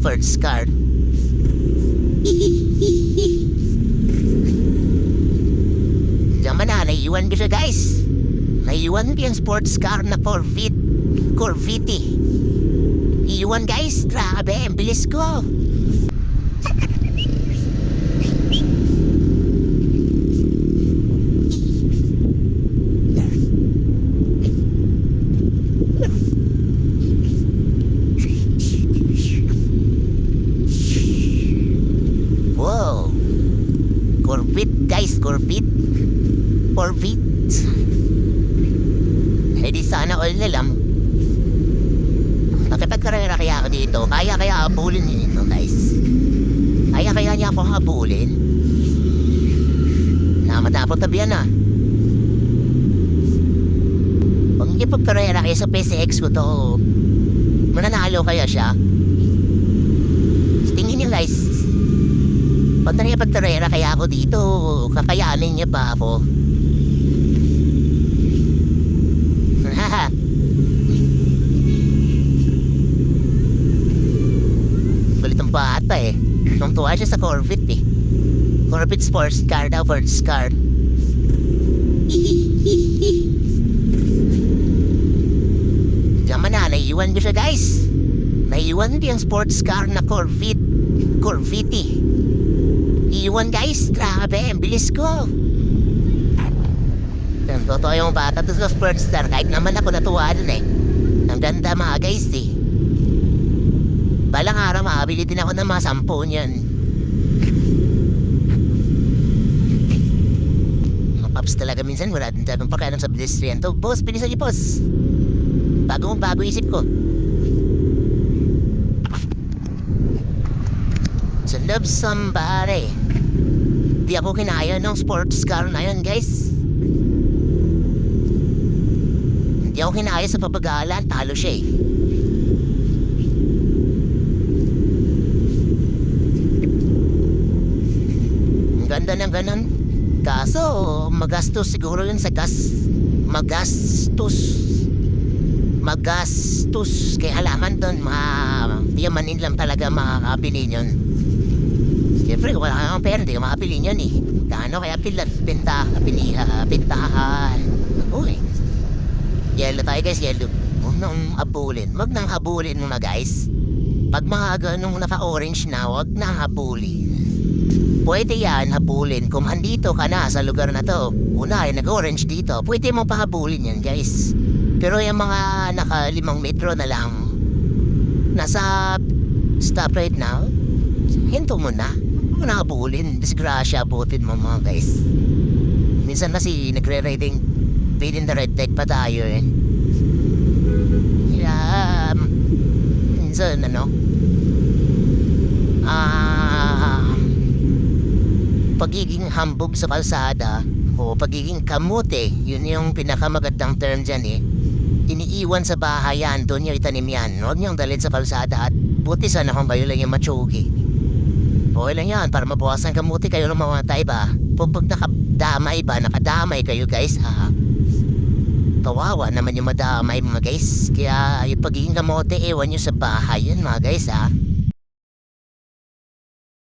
first card. Diyan na, naiiwan ko guys. Naiiwan ko yung sports car na Corvette. Corvette. Iiwan guys, grabe, ang bilis ko. Corvette guys, Corvette. Corvette. Eh di sana all na lang. Nakipagkarera kaya ako dito. Kaya kaya habulin niyo ito guys. Kaya kaya niya ako habulin. Na matapot tabihan na. Pag hindi pagkarera kayo sa PCX ko to, mananalo kaya siya. Tingin niyo guys, pag nakipagkarera kaya ako dito, kakayanin niya pa ako. Galit ang bata eh. Nung tuwa siya sa Corvette eh. Corvette sports car daw, first car. Diyan na, naiiwan ko siya guys. Naiiwan ko yung sports car na Corvette. Corvette. Iwan guys, grabe, ang bilis ko. Ang totoo yung bata to sa sports car, kahit naman ako natuwa dun eh. Ang ganda mga guys eh. Balang araw makabili din ako ng mga sampo niyan. Paps talaga minsan wala din tanong pakialam sa pedestrian to. Boss, bilisan niyo boss. Bago bago isip ko. To love somebody. Di ako kinaya ng sports car na yun, guys. Hindi ako kinaya sa papagalan, talo siya eh. Ang ganda ng ganon. Kaso, magastos siguro yun sa gas. Magastos. Magastos. Kaya halaman doon, ma... Di manin lang talaga makakabili yun. Siyempre, wala kang pera, hindi ka makabili yun eh. Kano kaya pilat, benta, pili, uh, bentahan. Uy. Yellow tayo guys, yellow. Huwag nang habulin. Huwag nang habulin mga guys. Pag mga ganong naka-orange na, huwag nang habulin. Pwede yan habulin kung andito ka na sa lugar na to. Una ay nag-orange dito, pwede mo pahabulin yan guys. Pero yung mga naka limang metro na lang, nasa stop right now, hinto mo na. Mo na habulin. Disgrasya, butin mo mga guys. Minsan kasi nagre-riding within the red light pa tayo eh. Yeah, um, minsan ano, ah, pagiging hambog sa kalsada o pagiging kamote, yun yung pinakamagandang term dyan eh. Iniiwan sa bahayan, doon nyo itanim yan. Huwag niyong dalhin sa kalsada at buti sana kung kayo lang yung matsugi. Okay lang yan, para mabawasan kamuti kayo ng mamatay ba? Pag nakadamay ba, nakadamay kayo guys ha? Kawawa naman yung madamay mga guys. Kaya yung pagiging kamote, ewan nyo sa bahay yun mga guys ha?